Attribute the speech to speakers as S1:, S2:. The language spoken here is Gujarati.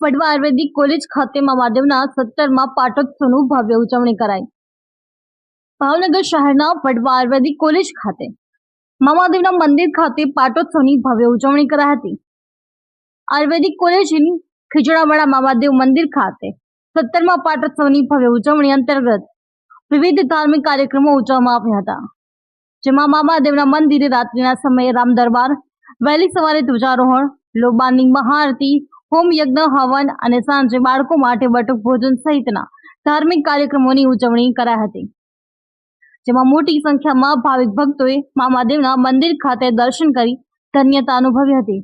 S1: વડવા આયુર્વેદિક કોલેજ ખાતે મહાદેવના સત્તરમાં પાટોત્સવનું ભવ્ય ઉજવણી કરાઈ. ભાવનગર શહેરના વડવા આયુર્વેદિક કોલેજ ખાતે મહાદેવના મંદિર ખાતે પાટોત્સવની ભવ્ય ઉજવણી કરાઈ હતી. આયુર્વેદિક કોલેજની ખીજડાવાડા મહાદેવ મંદિર ખાતે સત્તરમાં પાટોત્સવની ભવ્ય ઉજવણી અંતર્ગત વિવિધ ધાર્મિક કાર્યક્રમો ઉજવવામાં આવ્યા હતા. જેમાં મહાદેવના મંદિરે રાત્રિના સમયે રામ દરબાર વહેલી સવારે ધ્વજારોહણ લોબાની મહાઆરતી હોમ યજ્ઞ હવન અને સાંજે બાળકો માટે બટુક ભોજન સહિતના ધાર્મિક કાર્યક્રમોની ઉજવણી કરાઈ હતી. જેમાં મોટી સંખ્યામાં ભાવિક ભક્તોએ મહાદેવના મંદિર ખાતે દર્શન કરી ધન્યતા અનુભવી હતી.